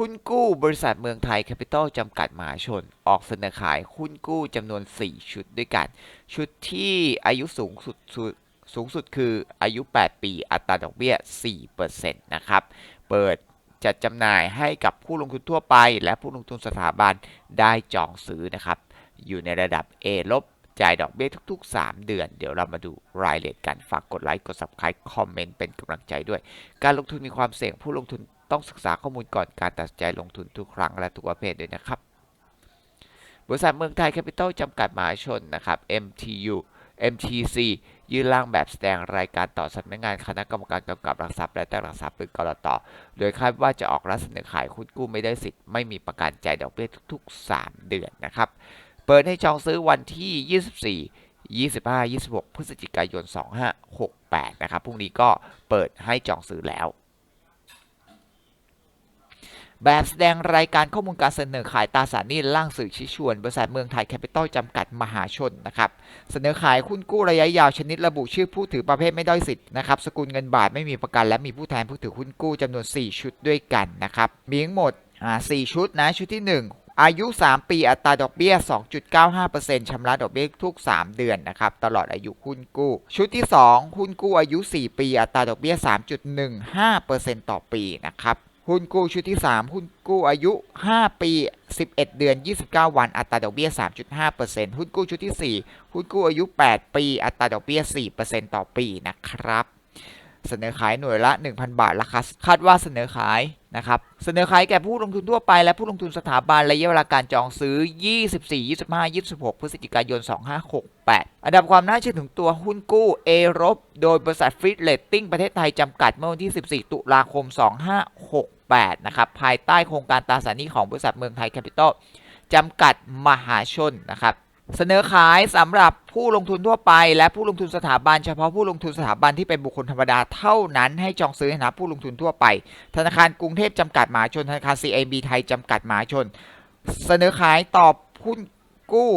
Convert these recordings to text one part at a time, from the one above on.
หุ้นกู้บริษัทเมืองไทยแคปิตอลจำกัดมหาชน ออกเสนอขายหุ้นกู้จำนวน 4 ชุดด้วยกัน ชุดที่อายุสูงสุดสูงสุดคืออายุ 8 ปีอัตราดอกเบี้ย 4%นะครับ เปิดจัดจำหน่ายให้กับผู้ลงทุนทั่วไป และผู้ลงทุนสถาบันได้จองซื้อนะครับ อยู่ในระดับ A ลบจ่ายดอกเบี้ยทุก ๆ 3 เดือน เดี๋ยวเรามาดูรายละเอียดกัน ฝากกดไลค์ กด subscribe คอมเมนต์ เป็นกำลังใจด้วย การลงทุนมีความเสี่ยง ผู้ลงทุน ต้องศึกษาข้อมูลก่อนการตัดสินใจลงทุนทุกครั้งและทุกประเภทด้วยนะครับ บริษัทเมืองไทยแคปิตอลจำกัดมหาชนนะครับ MTU MTC ยื่นร่างแบบแสดงรายการต่อสำนักงานคณะกรรมการกำกับหลักทรัพย์และแต่หลักทรัพย์หรือกรตโดยคาดว่าจะออกรับเสนอขายหุ้นกู้ไม่ได้สิทธิ์ไม่มีประกันจ่ายดอกเบี้ยทุก ๆ 3 เดือนนะครับ เปิดให้จองซื้อวันที่ 24 25 26 พฤศจิกายน 2568 นะครับ พรุ่งนี้ก็เปิดให้จองซื้อแล้ว แบบแสดงรายการข้อมูลการเสนอขายตราสารหนี้ล่างสื่อชี้ชวน บริษัทเมืองไทยแคปิตอลจำกัดมหาชนนะครับ เสนอขายหุ้นกู้ระยะยาวชนิดระบุชื่อผู้ถือประเภทไม่ด้อยสิทธิ์นะครับสกุลเงินบาทไม่มีประกัน และมีผู้แทนผู้ถือหุ้นกู้จำนวน 4 ชุดด้วยกันนะครับมีทั้งหมดอ่า4ชุดนะชุดที่ 1อายุ 3 ปีอัตราดอกเบี้ย 2.95%ชำระดอกเบี้ยทุก 3 เดือนนะครับ ตลอดอายุหุ้นกู้ ชุดที่ 2 หุ้นกู้อายุ 4 ปีอัตราดอกเบี้ย 3.15%ต่อปีนะครับ หุ้นกู้ชุดที่ 3 หุ้นกู้อายุ 5 ปี 11 เดือน 29 วัน อัตราดอกเบี้ย 3.5%หุ้นกู้ชุดที่ 4 หุ้นกู้อายุ 8 ปี อัตราดอกเบี้ย 4%ต่อปีนะครับ เสนอขายหน่วยละ 1,000 บาทราคาคาดว่าเสนอขายนะครับ เสนอขายแก่ผู้ลงทุนทั่วไปและผู้ลงทุนสถาบันระยะเวลาการจองซื้อ 24 25 26 พฤศจิกายน 2568 อันดับความน่าเชื่อถือตัวหุ้นกู้เอรบโดยบริษัทฟรีดเลตติ้งประเทศไทยจำกัดเมื่อวันที่ 14 ตุลาคม 2568 นะครับ ภายใต้โครงการตราสารหนี้ของบริษัทเมืองไทยแคปิตอลจำกัดมหาชนนะครับ เสนอขายสำหรับผู้ลงทุนทั่วไป และผู้ลงทุนสถาบัน เฉพาะผู้ลงทุนสถาบันที่เป็นบุคคลธรรมดาเท่านั้นให้จองซื้อในฐานะผู้ลงทุนทั่วไป ธนาคารกรุงเทพจำกัดมหาชน ธนาคาร CIB ไทยจำกัดมหาชน เสนอขายต่อหุ้นกู้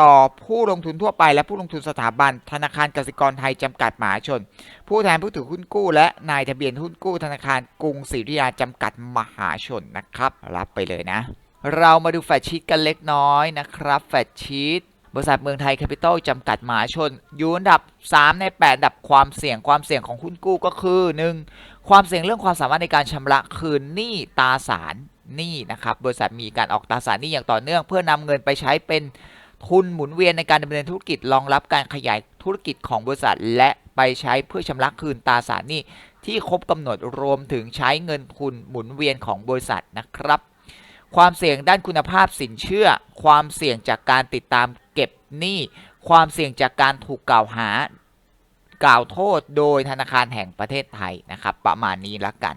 ต่อผู้ลงทุนทั่วไปและผู้ลงทุนสถาบัน ธนาคารกสิกรไทยจำกัดมหาชน ผู้แทนผู้ถือหุ้นกู้ และนายทะเบียนหุ้นกู้ธนาคารกรุงศรีอยุธยาจำกัดมหาชนนะครับ รับไปเลยนะ เรามาดูแฟตชีตกันเล็กน้อยนะครับแฟตชีตบริษัทเมืองไทยแคปิตอลจำกัดมหาชน อยู่อันดับ 3 ใน 8 อันดับความเสี่ยงความเสี่ยงของหุ้นกู้ก็คือ 1. ความเสี่ยงเรื่องความสามารถในการชำระคืนหนี้ตราสารหนี้นะครับบริษัทมีการออกตราสารหนี้อย่างต่อเนื่อง เพื่อนำเงินไปใช้เป็น ทุนหมุนเวียนในการดำเนินธุรกิจรองรับการขยายธุรกิจของบริษัท และไปใช้เพื่อชำระคืนตราสารหนี้ที่ครบกำหนดรวมถึงใช้เงินทุนหมุนเวียนของบริษัทนะครับ ความเสี่ยงด้านคุณภาพสินเชื่อ ความเสี่ยงจากการติดตามเก็บหนี้ ความเสี่ยงจากการถูกกล่าวหากล่าวโทษโดยธนาคารแห่งประเทศไทยนะครับ ประมาณนี้ละกัน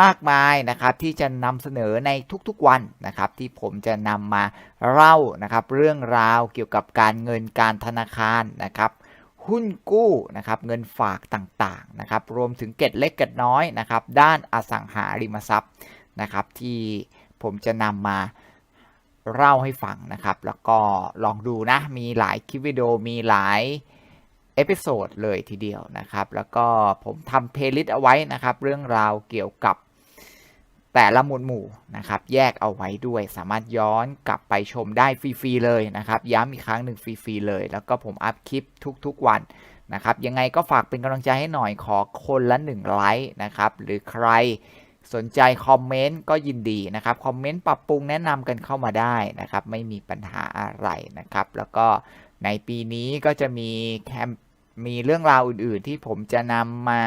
มากมายนะครับที่จะนำเสนอในทุกๆวันนะครับ ที่ผมจะนำมาเล่านะครับเรื่องราวเกี่ยวกับการเงินการธนาคารนะครับหุ้นกู้นะครับเงินฝากต่างๆนะครับรวมถึงเก็ดเล็กเก็ดน้อยนะครับด้านอสังหาริมทรัพย์นะครับ ที่ผมจะนำมาเล่าให้ฟังนะครับ แล้วก็ลองดูนะ มีหลายคลิปวิดีโอมีหลายเอพิโซดเลยทีเดียวนะครับ แล้วก็ผมทำเพลย์ลิสต์เอาไว้นะครับ เรื่องราวเกี่ยวกับ แต่ละหมวดหมู่นะครับแยกเอาไว้ด้วยสามารถย้อนกลับไปชมได้ฟรีๆเลยนะครับ ย้ำอีกครั้งหนึ่งฟรีๆเลย แล้วก็ผมอัพคลิปทุกๆวันนะครับยังไงก็ฝากเป็นกำลังใจให้หน่อยขอคนละ1ไลค์นะครับหรือใครสนใจคอมเมนต์ก็ยินดีนะครับคอมเมนต์ปรับปรุงแนะนำกันเข้ามาได้นะครับไม่มีปัญหาอะไรนะครับ แล้วก็ในปีนี้ก็จะมีแคมมีเรื่องราวอื่นๆ ที่ผมจะนำมา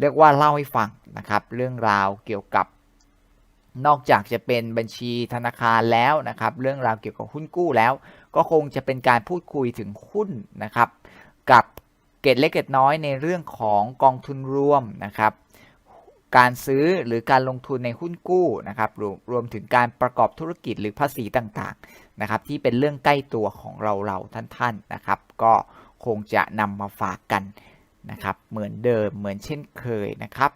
เรียกว่าเล่าให้ฟังนะครับ เรื่องราวเกี่ยวกับ นอกจากจะเป็นบัญชีธนาคารแล้วนะครับ เรื่องราวเกี่ยวกับหุ้นกู้แล้ว ก็คงจะเป็นการพูดคุยถึงหุ้นนะครับ กับเกตเล็กเกตน้อยในเรื่องของกองทุนรวมนะครับ การซื้อหรือการลงทุนในหุ้นกู้นะครับรวมรวมถึงการประกอบธุรกิจหรือภาษีต่างๆนะครับ ที่เป็นเรื่องใกล้ตัวของเราเราท่านๆนะครับ ก็คงจะนำมาฝากกันนะครับ เหมือนเดิมเหมือนเช่นเคยนะครับ